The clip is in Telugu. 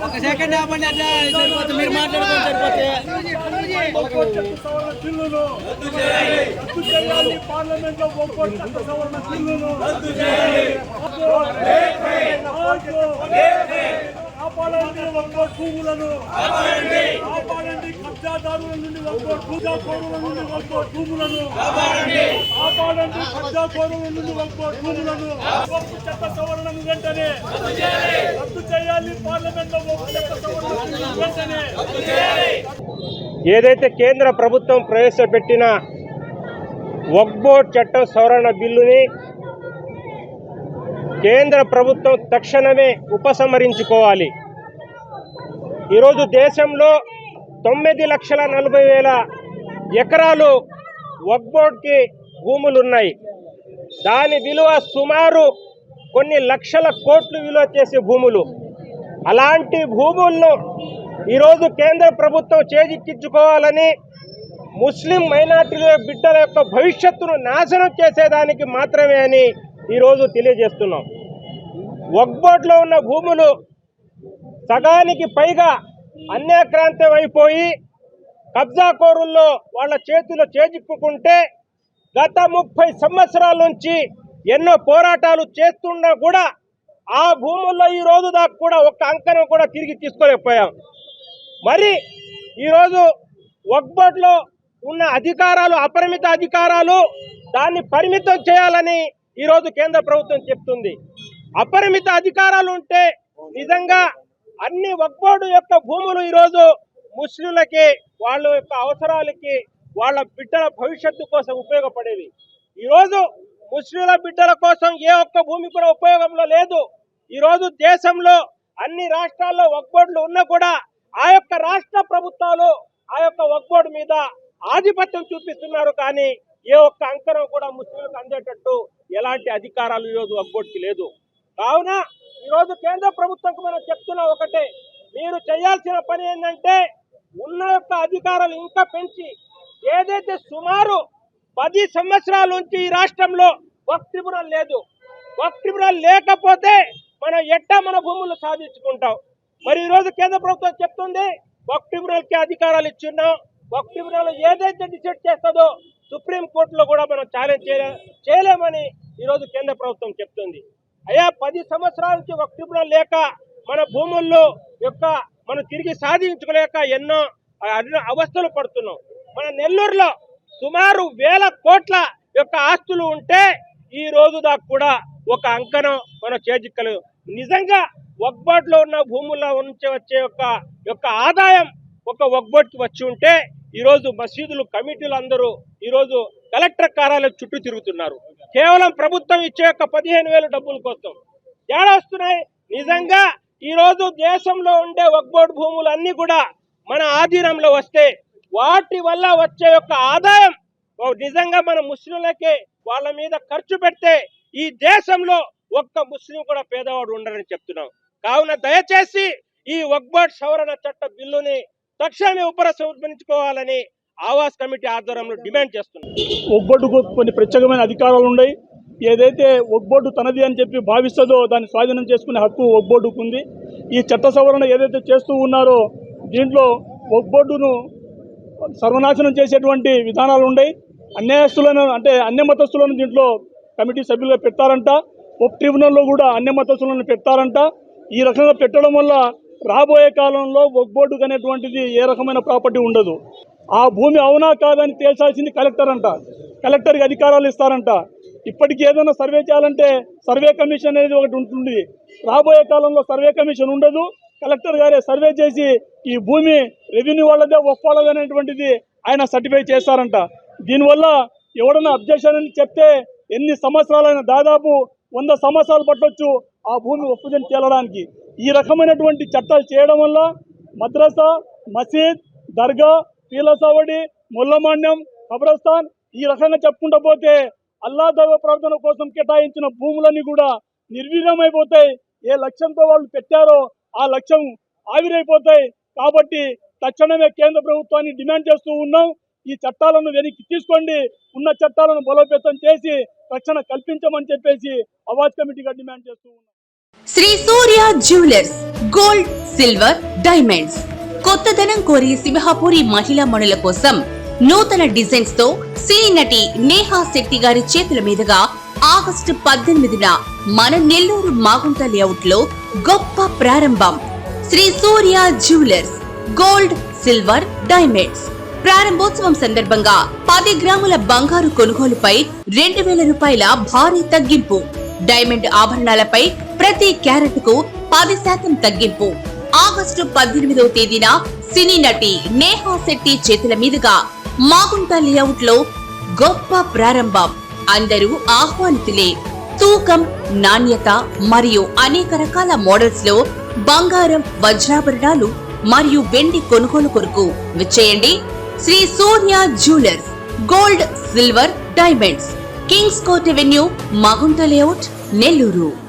ఒక సెకండ్ ఆపండి. అట్లా సరిపోతే మీరు మాట్లాడుకోండి సరిపోతే పార్లమెంట్లో ఒక్కో చట్ట సవరణ బిల్లును కాపాడండి ఒక్కో భూములను కాపాడండి కబ్జాదారుల నుండి ఒక్కో పూజాకోరుల నుండి ఒక్కో భూములను కాపాడండి. కబ్జాకోరుల నుండి ఒక్కో భూములను. చట్ట సవరణను వెంటనే రద్దు చేయాలి. పార్లమెంట్లో చట్ట సవరణ వెంటనే ఏదైతే కేంద్ర ప్రభుత్వం ప్రవేశపెట్టిన వక్బోర్డ్ చట్టం సవరణ బిల్లుని కేంద్ర ప్రభుత్వం తక్షణమే ఉపసంహరించుకోవాలి. ఈరోజు దేశంలో తొమ్మిది లక్షల నలభై వేల ఎకరాలు వక్బోర్డ్కి భూములు ఉన్నాయి దాని విలువ సుమారు కొన్ని లక్షల కోట్లు విలువ చేసే భూములు. అలాంటి భూములను ఈరోజు కేంద్ర ప్రభుత్వం చేజిక్కించుకోవాలని ముస్లిం మైనార్టీల బిడ్డల యొక్క భవిష్యత్తును నాశనం చేసేదానికి మాత్రమే అని ఈరోజు తెలియజేస్తున్నాం. వక్బోర్డ్లో ఉన్న భూములు సగానికి పైగా అన్యాక్రాంతం అయిపోయి కబ్జాకోరుల్లో వాళ్ళ చేతిలో చేజిక్కుకుంటే గత ముప్పై సంవత్సరాల నుంచి ఎన్నో పోరాటాలు చేస్తున్నా కూడా ఆ భూముల్లో ఈ రోజు దాకా కూడా ఒక్క అంకనం కూడా తిరిగి తీసుకోలేకపోయాం. మరి ఈరోజు వక్బోర్డ్లో ఉన్న అధికారాలు అపరిమిత అధికారాలు దాన్ని పరిమితం చేయాలని ఈరోజు కేంద్ర ప్రభుత్వం చెప్తుంది. అపరిమిత అధికారాలు ఉంటే నిజంగా అన్ని వక్బోర్డు యొక్క భూములు ఈరోజు ముస్లింలకి వాళ్ళ యొక్క అవసరాలకి వాళ్ళ బిడ్డల భవిష్యత్తు కోసం ఉపయోగపడేవి. ఈరోజు ముస్లింల బిడ్డల కోసం ఏ ఒక్క భూమి కూడా ఉపయోగంలో లేదు. ఈరోజు దేశంలో అన్ని రాష్ట్రాల్లో వక్బోర్డులు ఉన్నా కూడా ఆ యొక్క రాష్ట్ర ప్రభుత్వాలు ఆ యొక్క వక్బోర్డు మీద ఆధిపత్యం చూపిస్తున్నారు కానీ ఏ ఒక్క అంకరం కూడా ముస్లింలకు అందేటట్టు ఎలాంటి అధికారాలు ఈరోజు వక్బోర్డుకి లేదు. కావున ఈరోజు కేంద్ర ప్రభుత్వంకు మనం చెప్తున్న ఒకటే మీరు చేయాల్సిన పని ఏంటంటే ఉన్న యొక్క అధికారాలు ఇంకా పెంచి ఏదైతే సుమారు పది సంవత్సరాల నుంచి ఈ రాష్ట్రంలో వక్ ట్రిబ్యునల్ లేదు వక్ ట్రిబ్యునల్ లేకపోతే మనం ఎట్టా మన భూములు సాధించుకుంటాం. మరి ఈరోజు కేంద్ర ప్రభుత్వం చెప్తుంది వక్ అధికారాలు ఇచ్చున్నాం వక్ ట్రిబ్యునల్ ఏదైతే డిసైడ్ చేస్తుందో సుప్రీం కోర్టులో కూడా మనం ఛాలెంజ్ చేయలే చేయలేమని ఈరోజు కేంద్ర ప్రభుత్వం చెప్తుంది. అయ్యా పది సంవత్సరాలకి ఒక వక్ ట్రిబ్యునల్ లేక మన భూముల్లో యొక్క మనం తిరిగి సాధించుకోలేక ఎన్నో అవస్థలు పడుతున్నాం. మన నెల్లూరులో సుమారు వేల కోట్ల యొక్క ఆస్తులు ఉంటే ఈ రోజు దాకా కూడా ఒక అంకనం మనం చేజిక్కలు నిజంగా వక్బోర్డ్ ఉన్న భూముల్లో నుంచి వచ్చే యొక్క యొక్క ఆదాయం ఒక వక్బోర్డ్ వచ్చి ఉంటే ఈరోజు మసీదులు కమిటీలు అందరూ ఈరోజు కలెక్టర్ కార్యాలయం చుట్టూ తిరుగుతున్నారు. కేవలం ప్రభుత్వం ఇచ్చే యొక్క పదిహేను వేల డబ్బుల కోసం. ఏడా వస్తున్నాయి? నిజంగా ఈరోజు దేశంలో ఉండే వక్బోర్డ్ భూములు కూడా మన ఆధీనంలో వస్తే వాటి వల్ల వచ్చే యొక్క ఆదాయం నిజంగా మన ముస్లింలకే వాళ్ళ మీద ఖర్చు పెడితే ఈ దేశంలో ఒక్క ముస్లిం కూడా పేదవాడు ఉండరని చెప్తున్నాం. కావున దయచేసి ఈ వక్బోర్డ్ సవరణ చట్ట బిల్లుని తక్షణమే ఉపసంహరించుకోవాలని ఆవాస్ కమిటీ ఆధ్వర్యంలో డిమాండ్ చేస్తున్నాం ఒగ్గొడ్డుకు కొన్ని ప్రత్యేకమైన అధికారాలు ఉన్నాయి. ఏదైతే ఒగ్గొడ్డు తనది అని చెప్పి భావిస్తుందో దాన్ని స్వాధీనం చేసుకునే హక్కు ఒగ్గొడ్డుకు ఉంది. ఈ చట్ట సవరణ ఏదైతే చేస్తూ ఉన్నారో దీంట్లో ఒగ్గొడ్డును సర్వనాశనం చేసేటువంటి విధానాలు ఉన్నాయి. అన్యాయస్తులను అంటే అన్య మతస్థులను దీంట్లో కమిటీ సభ్యులుగా పెట్టారంట. ఉప ట్రిబ్యునల్లో కూడా అన్య మతస్థులను పెట్టారంట. ఈ రకంగా పెట్టడం వల్ల రాబోయే కాలంలో ఒక్ అనేటువంటిది ఏ రకమైన ప్రాపర్టీ ఉండదు. ఆ భూమి అవునా కాదని తేల్చాల్సింది కలెక్టర్ అంట. కలెక్టర్కి అధికారాలు ఇస్తారంట. ఇప్పటికి ఏదైనా సర్వే చేయాలంటే సర్వే కమిషన్ అనేది ఒకటి ఉంటుంది. రాబోయే కాలంలో సర్వే కమిషన్ ఉండదు. కలెక్టర్ గారే సర్వే చేసి ఈ భూమి రెవెన్యూ వాళ్ళదే ఒక్క అనేటువంటిది ఆయన సర్టిఫై చేస్తారంట. దీనివల్ల ఎవడన్నా అబ్జెక్షన్ అని చెప్తే ఎన్ని సంవత్సరాలైన దాదాపు వంద సంవత్సరాలు పట్టొచ్చు ఆ భూమి ఒప్పుదని తేలడానికి. ఈ రకమైనటువంటి చట్టాలు చేయడం వల్ల మద్రసా మసీద్ దర్గా పీలసావడి ముల్లమాన్యం కబ్రస్థాన్ ఈ రకంగా చెప్పుకుంటూ పోతే అల్లాదవ ప్రార్థన కోసం కేటాయించిన భూములన్నీ కూడా నిర్వీర్యమైపోతాయి. ఏ లక్ష్యంతో వాళ్ళు పెట్టారో ఆ లక్ష్యం ఆవిరైపోతాయి. కాబట్టి తక్షణమే కేంద్ర ప్రభుత్వాన్ని డిమాండ్ చేస్తూ ఉన్నాం. ఈ చట్టాలను వెనక్కి తీసుకోండి. ఉన్న చట్టాలను బలోపేతం చేసి రక్షణ కల్పించమని చెప్పేసి అవాజ్ కమిటీగా డిమాండ్ చేస్తూ ఉన్నాం. Sri Surya jewellers gold silver diamonds. కొత్తదనం కోరి సింహాపూరి మహిళా మణుల కోసం నూతన డిజైన్స్తో సినీ నటి నేహా శెట్టి గారి చేతుల మీదుగా ఆగస్టు పద్దెనిమిదిన మన నెల్లూరు మాగుంట లేఅవుట్లో గొప్ప ప్రారంభం. Sri Surya jewellers gold silver diamonds. ప్రారంభోత్సవం సందర్భంగా పది గ్రాముల బంగారు కొనుగోలుపై రెండు వేల రూపాయల భారీ తగ్గింపు. డైమండ్ ఆభరణాలపై ప్రతి క్యారెట్కు పది శాతం తగ్గింపు. ఆగస్టు పద్దెనిమిదవ తేదీన సినీ నటి నేహా శెట్టి చేతుల మీదుగా మాగుంట లేఅవుట్లో గొప్ప ప్రారంభం. అందరూ ఆహ్వానితులే. తూకం నాణ్యత మరియు అనేక రకాల మోడల్స్లో బంగారం వజ్రాభరణాలు మరియు వెండి కొనుగోలు కొరకు విచ్చేయండి. Sri Surya jewellers gold silver diamonds. Kings Court Avenue Magunta layout Nellore.